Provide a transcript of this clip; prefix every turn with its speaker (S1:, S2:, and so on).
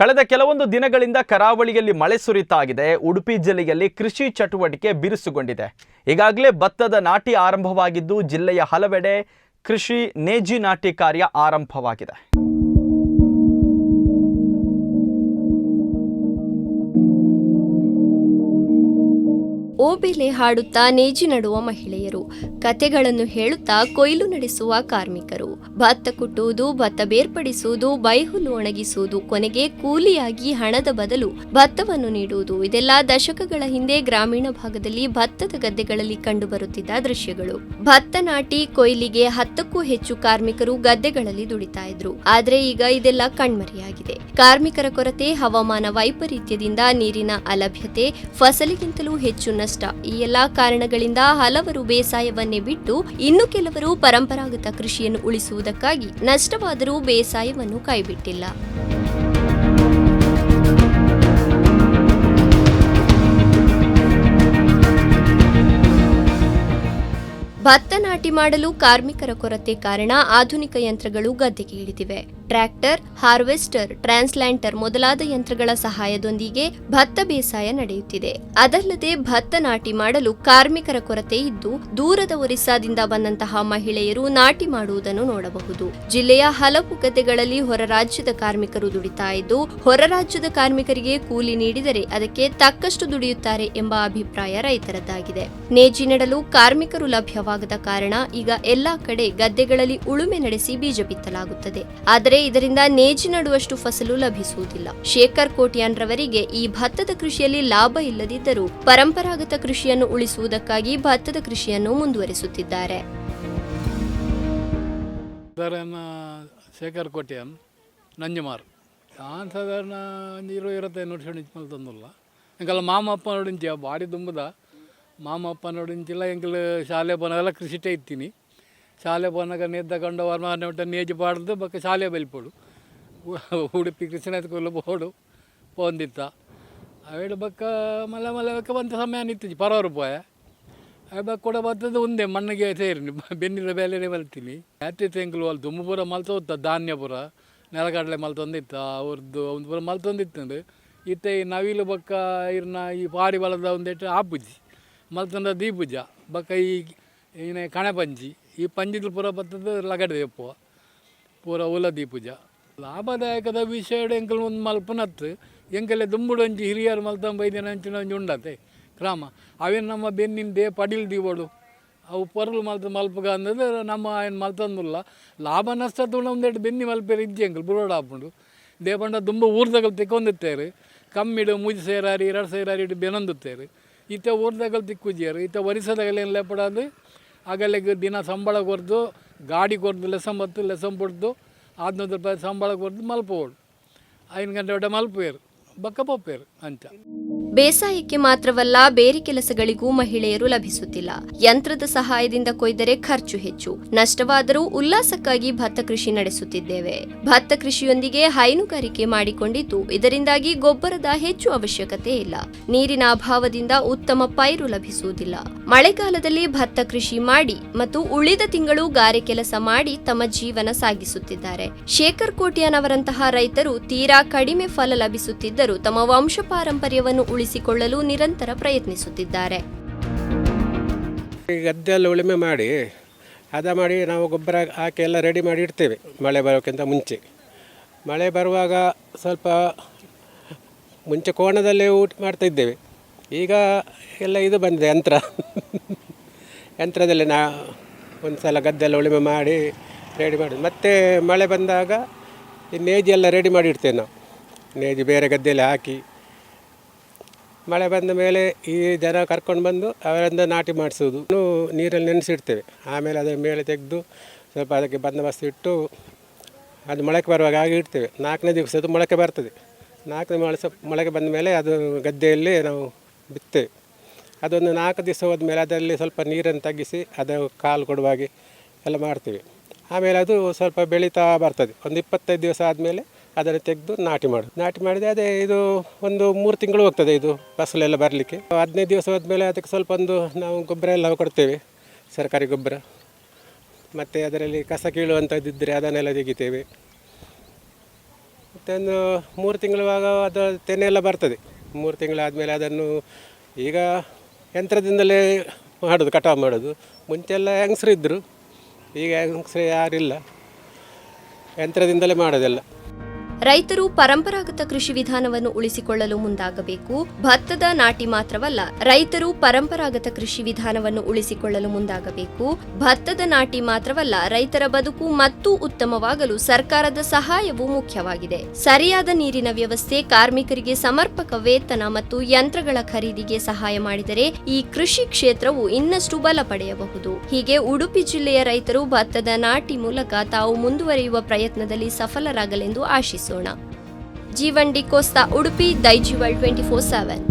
S1: ಕಳೆದ ಕೆಲವೊಂದು ದಿನಗಳಿಂದ ಕರಾವಳಿಯಲ್ಲಿ ಮಳೆ ಸುರಿತಾಗಿದೆ. ಉಡುಪಿ ಜಿಲ್ಲೆಯಲ್ಲಿ ಕೃಷಿ ಚಟುವಟಿಕೆ ಬಿರುಸುಗೊಂಡಿದೆ. ಈಗಾಗಲೇ ಭತ್ತದ ನಾಟಿ ಆರಂಭವಾಗಿದ್ದು, ಜಿಲ್ಲೆಯ ಹಲವೆಡೆ ಕೃಷಿ ನೇಜಿ ನಾಟಿ ಕಾರ್ಯ ಆರಂಭವಾಗಿದೆ.
S2: ಓಬೆಲೆ ಹಾಡುತ್ತಾ ನೇಜಿ ನಡುವ ಮಹಿಳೆಯರು. ಕತೆಗಳನ್ನು ಹೇಳುತ್ತಾ ಕೊಯ್ಲು ನಡೆಸುವ ಕಾರ್ಮಿಕರು. ಭತ್ತ ಕುಟ್ಟುವುದು, ಭತ್ತ ಬೇರ್ಪಡಿಸುವುದು ಬೈಹುಲು ಒಣಗಿಸುವುದು, ಕೊನೆಗೆ ಕೂಲಿಯಾಗಿ ಹಣದ ಬದಲು ಭತ್ತವನ್ನು ನೀಡುವುದು. ಇದೆಲ್ಲ ದಶಕಗಳ ಹಿಂದೆ ಗ್ರಾಮೀಣ ಭಾಗದಲ್ಲಿ ಭತ್ತದ ಗದ್ದೆಗಳಲ್ಲಿ ಕಂಡುಬರುತ್ತಿದ್ದ ದೃಶ್ಯಗಳು. ಭತ್ತ ನಾಟಿ ಕೊಯ್ಲಿಗೆ ಹತ್ತಕ್ಕೂ ಹೆಚ್ಚು ಕಾರ್ಮಿಕರು ಗದ್ದೆಗಳಲ್ಲಿ ದುಡಿತಾ ಇದ್ರು. ಆದ್ರೆ ಈಗ ಇದೆಲ್ಲ ಕಣ್ಮರೆಯಾಗಿದೆ. ಕಾರ್ಮಿಕರ ಕೊರತೆ, ಹವಾಮಾನ ವೈಪರೀತ್ಯದಿಂದ ನೀರಿನ ಅಲಭ್ಯತೆ, ಫಸಲಿಗಿಂತಲೂ ಹೆಚ್ಚು ಈ ಎಲ್ಲಾ ಕಾರಣಗಳಿಂದ ಹಲವರು ಬೇಸಾಯವನ್ನೇ ಬಿಟ್ಟು ಇನ್ನು ಕೆಲವರು ಪರಂಪರಾಗತ ಕೃಷಿಯನ್ನು ಉಳಿಸುವುದಕ್ಕಾಗಿ ನಷ್ಟವಾದರೂ ಬೇಸಾಯವನ್ನು ಕೈಬಿಟ್ಟಿಲ್ಲ. ಭತ್ತ ನಾಟಿ ಮಾಡಲು ಕಾರ್ಮಿಕರ ಕೊರತೆ ಕಾರಣ ಆಧುನಿಕ ಯಂತ್ರಗಳು ಗದ್ದೆಗೆ ಇಳಿದಿವೆ ಟ್ರ್ಯಾಕ್ಟರ್, ಹಾರ್ವೆಸ್ಟರ್, ಟ್ರಾನ್ಸ್ಲ್ಯಾಂಟರ್ ಮೊದಲಾದ ಯಂತ್ರಗಳ ಸಹಾಯದೊಂದಿಗೆ ಭತ್ತ ಬೇಸಾಯ ನಡೆಯುತ್ತಿದೆ. ಅದಲ್ಲದೆ ಭತ್ತ ನಾಟಿ ಮಾಡಲು ಕಾರ್ಮಿಕರ ಕೊರತೆ ಇದ್ದು, ದೂರದ ಒರಿಸ್ಸಾದಿಂದ ಬಂದಂತಹ ಮಹಿಳೆಯರು ನಾಟಿ ಮಾಡುವುದನ್ನು ನೋಡಬಹುದು. ಜಿಲ್ಲೆಯ ಹಲವು ಗದ್ದೆಗಳಲ್ಲಿ ಹೊರ ರಾಜ್ಯದ ಕಾರ್ಮಿಕರು ದುಡಿತಾ ಇದ್ದು, ಹೊರ ರಾಜ್ಯದ ಕಾರ್ಮಿಕರಿಗೆ ಕೂಲಿ ನೀಡಿದರೆ ಅದಕ್ಕೆ ತಕ್ಕಷ್ಟು ದುಡಿಯುತ್ತಾರೆ ಎಂಬ ಅಭಿಪ್ರಾಯ ರೈತರದ್ದಾಗಿದೆ. ನೇಜಿ ನೆಡಲು ಕಾರ್ಮಿಕರು ಲಭ್ಯವಾಗದ ಕಾರಣ ಈಗ ಎಲ್ಲಾ ಕಡೆ ಗದ್ದೆಗಳಲ್ಲಿ ಉಳುಮೆ ನಡೆಸಿ ಬೀಜ ಬಿತ್ತಲಾಗುತ್ತದೆ. ಆದರೆ ಇದರಿಂದ ನೇಜಿ ನಡುವಷ್ಟು ಫಸಲು ಲಭಿಸುವುದಿಲ್ಲ. ಶೇಖರ್ ಕೋಟ್ಯಾನ್ ರವರಿಗೆ ಈ ಭತ್ತದ ಕೃಷಿಯಲ್ಲಿ ಲಾಭ ಇಲ್ಲದಿದ್ದರೂ ಪರಂಪರಾಗತ ಕೃಷಿಯನ್ನು ಉಳಿಸುವುದಕ್ಕಾಗಿ ಭತ್ತದ ಕೃಷಿಯನ್ನು ಮುಂದುವರಿಸುತ್ತಿದ್ದಾರೆ.
S3: ಶೇಖರ್ ಕೋಟ್ಯಾನ್, ನಂಜುಮಾರ್. ನಾನು ಸಾಧಾರಣ ಒಂದು ಇರೋ ಇರತ್ತೆ ನೋಡ್ಕೊಂಡು ಮಲ್ತಂದಿಲ್ಲ ಎಂಕಲ್ಲ ಮಾಮಪ್ಪ ನೋಡಿಂಚ ಬಾಡಿ ತುಂಬದ. ಮಾಮಪ್ಪ ನೋಡಿಂಚಿಲ್ಲ ಎಂಕಲ್ ಶಾಲೆ ಬನಗೆಲ್ಲ ಕೃಷಿಟೇ ಇತ್ತೀನಿ ಶಾಲೆ ಬನಗ ನೆದ್ದ ಕಂಡು ವರ್ಮಾನ ಒಟ್ಟ ನೇಜಿ ಪಾಡ್ದು ಬಕ್ಕ ಶಾಲೆ ಬೆಲ್ಪೋಡು. ಉಡುಪಿ ಕೃಷ್ಣ ಸ್ಕೂಲ್ ಬೋಡು ಪೋಂದಿತ್ತ ಅವೇಳು ಬಕ್ಕ ಮಲ್ಲ ಮಲ್ಲ ಬಕ್ಕ ಬಂತ ಸಮಯ ನಿಂತಿಜಿ ಪರವರು ಪೋಯ. ಬಕ್ಕ ಕೂಡ ಬರ್ತದೆ ಒಂದೇ ಮಣ್ಣಿಗೆ ಸೇರಿ ಬೆನ್ನಿನ ಬೇಲೆನೆ ಮಲ್ತೀನಿ. ಹತ್ತಿ ತೆಂಕಲು ಅಲ್ಲಿ ದುಮ್ಮಪುರ ಮಲ್ತ ಧಾನ್ಯಪುರ, ನೆಲಗಡಲೆ ಮಲ್ತೊಂದಿತ್ತ ಅವ್ರದ್ದು ಒಂದು ಪುರ ಮಲ್ತೊಂದಿತ್ತಂದು. ಇತ್ತ ಈ ನವಿಲು ಬಕ್ಕ ಇರ್ನ ಈ ಪಾಡಿ ಬಲದ ಆ ಆಪುಜಿ. ಮಲ್ತಂದ ದೀಪುಜ ಬಕ್ಕ ಈ ಏನೇ ಕಣೆ ಪಂಜಿ. ಈ ಪಂಜಿದ ಪೂರ ಬರ್ತದೆ, ಲಗಡೆ ಎಪ್ಪು ಪೂರ ಉಲ ದೀಪುಜ. ಲಾಭದಾಯಕದ ವಿಷಯ ಎಂಕಲ್ ಒಂದು ಮಲ್ಪನತ್ತು. ಎಂಕಲೆ ದುಂಬುಡು ಒಂಜಿ ಹಿರಿಯರು ಮಲ್ತಂಬ ಬೈದಿನ ಅಂಚಿನ ಒಂಜಿ ಉಂಡತೆ ಕ್ರಮ ಅವೇನು ನಮ್ಮ ದೇ ಪಡಿಲ್ ದೀವಡು. ಅವು ಪೊರಲು ಮಲ್ತ ಮಲ್ಪಗ ಅಂದದ, ನಮ್ಮ ಏನು ಮಲ್ತಂದಿಲ್ಲ. ಲಾಭ ನಷ್ಟ ತುಣ ಒಂದೆರಡು ಬೆನ್ನಿ ಮಲ್ಪೇರು ಇಜ್ಜಿ ಎಂಕಲ್ ಬುರೋಡ ಹಾಕೊಂಡು ದೇಪಂಡ ತುಂಬ ಊರ್ದಗಳು ತೆಕ್ಕೊಂದಿತ್ತೇರು. ಕಮ್ಮಿಡು ಮುಜಿ ಸೇರಾರಿ, ಎರಡು ಸೇರಾರಿ ಇಟ್ಟು ಬೆನೊಂದುತ್ತೇರು. ಇತ್ತ ಊರ್ದಗಳು ತಿಕ್ಕುಜಿಯರು ಈತ ಲೇಪಡ ಲೇಪಡದು ಆಗಲಿಗೆ ದಿನ ಸಂಬಳ ಕೊರ್ದು ಗಾಡಿ ಕೊರ್ದು ಲೆಸಂ ಬತ್ತು ಲೆಸಂ ಬಿಡ್ದು ಆದ್ನೂರು ರೂಪಾಯಿ ಸಂಬಳ ಕೊರ್ದು ಮಲ್ಪೋಳು ಐದು ಗಂಟೆ ಒಟ್ಟ ಮಲ್ಪೇರು ಬಕ್ಕ ಅಂತ.
S2: ಬೇಸಾಯಕ್ಕೆ ಮಾತ್ರವಲ್ಲ ಬೇರೆ ಕೆಲಸಗಳಿಗೂ ಮಹಿಳೆಯರು ಲಭಿಸುತ್ತಿಲ್ಲ. ಯಂತ್ರದ ಸಹಾಯದಿಂದ ಕೊಯ್ದರೆ ಖರ್ಚು ಹೆಚ್ಚು. ನಷ್ಟವಾದರೂ ಉಲ್ಲಾಸಕ್ಕಾಗಿ ಭತ್ತ ಕೃಷಿ ನಡೆಸುತ್ತಿದ್ದೇವೆ. ಭತ್ತ ಕೃಷಿಯೊಂದಿಗೆ ಹೈನುಗಾರಿಕೆ ಮಾಡಿಕೊಂಡಿದ್ದು, ಇದರಿಂದಾಗಿ ಗೊಬ್ಬರದ ಹೆಚ್ಚು ಅವಶ್ಯಕತೆ ಇಲ್ಲ. ನೀರಿನ ಅಭಾವದಿಂದ ಉತ್ತಮ ಪೈರು ಲಭಿಸುವುದಿಲ್ಲ. ಮಳೆಗಾಲದಲ್ಲಿ ಭತ್ತ ಕೃಷಿ ಮಾಡಿ ಮತ್ತು ಉಳಿದ ತಿಂಗಳು ಗಾರೆ ಕೆಲಸ ಮಾಡಿ ತಮ್ಮ ಜೀವನ ಸಾಗಿಸುತ್ತಿದ್ದಾರೆ. ಶೇಖರ್ ಕೋಟ್ಯಾನ್ ಅವರಂತಹ ರೈತರು ತೀರಾ ಕಡಿಮೆ ಫಲ ಲಭಿಸುತ್ತಿದ್ದರೂ ತಮ್ಮ ವಂಶ ಪಾರಂಪರ್ಯವನ್ನು ಉಳಿಸಿಕೊಳ್ಳಲು ನಿರಂತರ ಪ್ರಯತ್ನಿಸುತ್ತಿದ್ದಾರೆ.
S4: ಗದ್ದೆಯಲ್ಲಿ ಉಳುಮೆ ಮಾಡಿ, ಹದ ಮಾಡಿ ನಾವು ಗೊಬ್ಬರ ಹಾಕಿ ಎಲ್ಲ ರೆಡಿ ಮಾಡಿ ಇಡ್ತೇವೆ ಮಳೆ ಬರೋಕ್ಕಿಂತ ಮುಂಚೆ. ಮಳೆ ಬರುವಾಗ ಸ್ವಲ್ಪ ಮುಂಚೆ ಕೋಣದಲ್ಲೇ ಊಟ ಮಾಡ್ತಾ ಇದ್ದೇವೆ. ಈಗ ಎಲ್ಲ ಇದು ಬಂದಿದೆ, ಯಂತ್ರ. ಯಂತ್ರದಲ್ಲಿ ನಾ ಒಂದು ಸಲ ಗದ್ದೆಲ್ಲ ಉಳುಮೆ ಮಾಡಿ ರೆಡಿ ಮಾಡಿ. ಮತ್ತೆ ಮಳೆ ಬಂದಾಗ ಈ ನೇಜಿ ಎಲ್ಲ ರೆಡಿ ಮಾಡಿ ಇಡ್ತೇವೆ ನಾವು. ನೇಜಿ ಬೇರೆ ಗದ್ದೆಯಲ್ಲಿ ಹಾಕಿ. ಮಳೆ ಬಂದ ಮೇಲೆ ಈ ಜನ ಕರ್ಕೊಂಡು ಬಂದು ಅವರಿಂದ ನಾಟಿ ಮಾಡಿಸೋದು ನೀರಲ್ಲಿ ನೆನೆಸಿಡ್ತೇವೆ. ಆಮೇಲೆ ಅದರ ಮೇಲೆ ತೆಗೆದು ಸ್ವಲ್ಪ ಅದಕ್ಕೆ ಬಂದೋಬಸ್ತ್ ಇಟ್ಟು ಅದು ಮೊಳಕೆ ಬರುವಾಗ ಆಗಿ ಇಡ್ತೇವೆ. ನಾಲ್ಕನೇ ದಿವಸ ಅದು ಮೊಳಕೆ ಬರ್ತದೆ. ನಾಲ್ಕನೇ ಮೊಳಸ ಮೊಳಕೆ ಬಂದ ಮೇಲೆ ಅದು ಗದ್ದೆಯಲ್ಲಿ ನಾವು ಬಿತ್ತೇವೆ ಅದೊಂದು ನಾಲ್ಕು ದಿವಸ ಹೋದ್ಮೇಲೆ ಅದರಲ್ಲಿ ಸ್ವಲ್ಪ ನೀರನ್ನು ತಗ್ಗಿಸಿ ಅದು ಕಾಲು ಕೊಡುವ ಹಾಗೆ ಎಲ್ಲ ಮಾಡ್ತೀವಿ. ಆಮೇಲೆ ಅದು ಸ್ವಲ್ಪ ಬೆಳೀತಾ ಬರ್ತದೆ. ಒಂದು ಇಪ್ಪತ್ತೈದು ದಿವಸ ಆದಮೇಲೆ ಅದನ್ನು ತೆಗೆದು ನಾಟಿ ಮಾಡೋದು. ನಾಟಿ ಮಾಡಿದರೆ ಅದೇ ಇದು ಒಂದು ಮೂರು ತಿಂಗಳು ಹೋಗ್ತದೆ ಇದು ಫಸಲೆಲ್ಲ ಬರಲಿಕ್ಕೆ. ಹದಿನೈದು ದಿವಸ ಹೋದ್ಮೇಲೆ ಅದಕ್ಕೆ ಸ್ವಲ್ಪ ಒಂದು ನಾವು ಗೊಬ್ಬರ ಎಲ್ಲ ಕೊಡ್ತೇವೆ, ಸರ್ಕಾರಿ ಗೊಬ್ಬರ. ಮತ್ತು ಅದರಲ್ಲಿ ಕಸ ಕೀಳುವಂಥದ್ದಿದ್ದರೆ ಅದನ್ನೆಲ್ಲ ತೆಗಿತೇವೆ. ಮತ್ತು ಮತ್ತೊಂದು ಮೂರು ತಿಂಗಳುವಾಗ ಅದು ತೆನೆ ಎಲ್ಲ ಬರ್ತದೆ. ಮೂರು ತಿಂಗಳಾದಮೇಲೆ ಅದನ್ನು ಈಗ ಯಂತ್ರದಿಂದಲೇ ಮಾಡೋದು ಕಟಾವು ಮಾಡೋದು. ಮುಂಚೆಲ್ಲ ಹೆಂಗಸ್ರು ಇದ್ದರು, ಈಗ ಹೆಂಗಸ್ರು ಯಾರಿಲ್ಲ. ಯಂತ್ರದಿಂದಲೇ ಮಾಡೋದೆಲ್ಲ.
S2: ರೈತರು ಪರಂಪರಾಗತ ಕೃಷಿ ವಿಧಾನವನ್ನು ಉಳಿಸಿಕೊಳ್ಳಲು ಮುಂದಾಗಬೇಕು. ಭತ್ತದ ನಾಟಿ ಮಾತ್ರವಲ್ಲ, ರೈತರು ಪರಂಪರಾಗತ ಕೃಷಿ ವಿಧಾನವನ್ನು ಉಳಿಸಿಕೊಳ್ಳಲು ಮುಂದಾಗಬೇಕು. ಭತ್ತದ ನಾಟಿ ಮಾತ್ರವಲ್ಲ, ರೈತರ ಬದುಕು ಮತ್ತೂ ಉತ್ತಮವಾಗಲು ಸರ್ಕಾರದ ಸಹಾಯವು ಮುಖ್ಯವಾಗಿದೆ. ಸರಿಯಾದ ನೀರಿನ ವ್ಯವಸ್ಥೆ, ಕಾರ್ಮಿಕರಿಗೆ ಸಮರ್ಪಕ ವೇತನ ಮತ್ತು ಯಂತ್ರಗಳ ಖರೀದಿಗೆ ಸಹಾಯ ಮಾಡಿದರೆ ಈ ಕೃಷಿ ಕ್ಷೇತ್ರವು ಇನ್ನಷ್ಟು ಬಲ ಪಡೆಯಬಹುದು. ಹೀಗೆ ಉಡುಪಿ ಜಿಲ್ಲೆಯ ರೈತರು ಭತ್ತದ ನಾಟಿ ಮೂಲಕ ತಾವು ಮುಂದುವರಿಯುವ ಪ್ರಯತ್ನದಲ್ಲಿ ಸಫಲರಾಗಲೆಂದು ಆಶಿಸೋಣ Jeevan D Costa Udupi Daijiworld twenty four seven